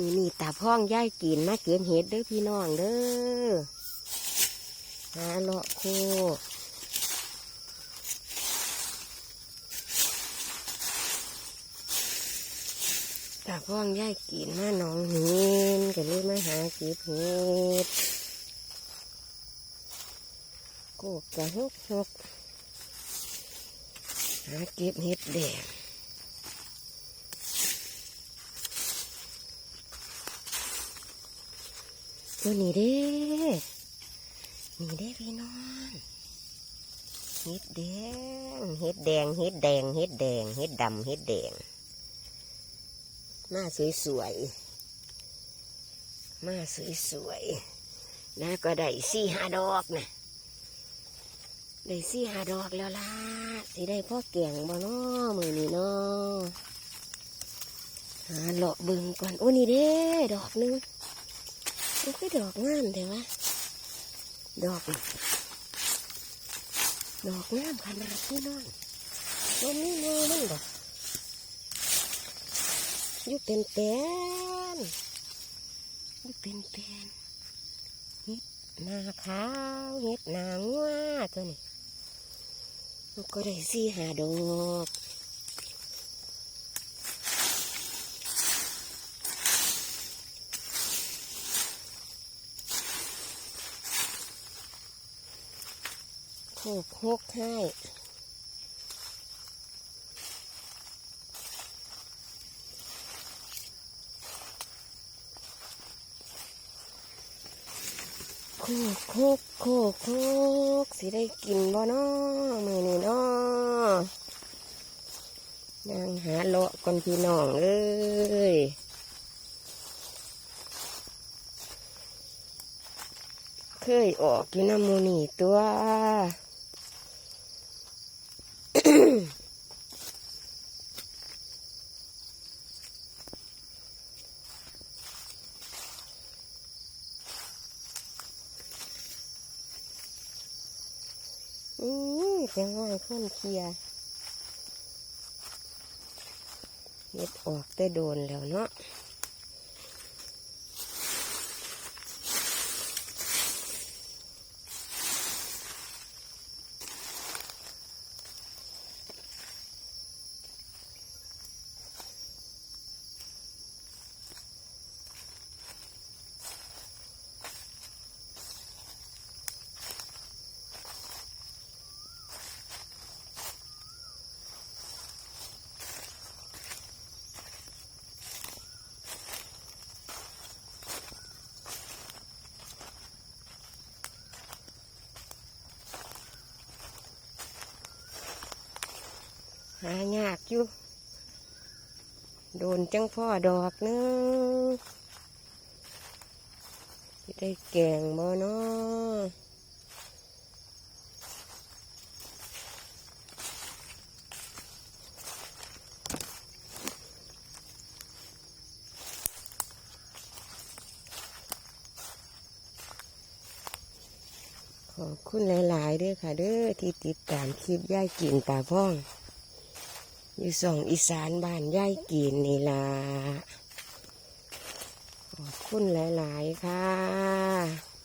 มีนี่ตาพ่องย่ายกินมาเก็บเห็ดเด้อพี่น้องเด้อหาเลาะโคตาพ่องย่ายกินมาหนองเห็นก็เลยมาหาเก็บเห็ดโกกกะฮกฮกหาเก็บเห็ดแดง ตัวนี้เด้นี่เด้พี่น้องเห็ดแดงเห็ดแดงเห็ดแดงเห็ดแดงเห็ดดำเห็ดแดงมาสวยๆมาสวยๆนะก็ได้สี่ห้าดอกนะได้สี่ห้าดอกแล้วล่ะสิได้พ่อเก่งบ่เนาะมือนี้เนาะหาเลาะเบึงก่อนโอ้นี่เด้ ดอกหนึง มันคือดอกงามแต่ว่าดอก ดอกงามขนาดพี่น้องต้นนี้โน่มันดอกอยู่เป็นแปลนอยู่เป็นแปลนเห็ดหนาขาวเห็ดหนางัวตัวนี้มันก็ได้สี่หาดอก โคกโคกให้โคกโคกโคกโคกสิได้กินบ่เนาะมือนี้เนาะยังหาเลาะก่อนพี่น้องเอ้ยเคยออกอยู่น้ำมูนี่ตัว อืมจะง่ายคนเคลียร์เฮ็ดออกได้โดนแล้วเนาะ หายากอยู่ โดนจังพ่อดอกนึงได้แกงบ่เนาะขอบคุณหลาย ๆ ด้วยค่ะ เด้อที่ติดตามคลิปย่ายกินตาพ่อง อยู่ส่องอีสานบ้านย่ายกินนี่ล่ะขอบคุณหลาย ๆ ค่ะ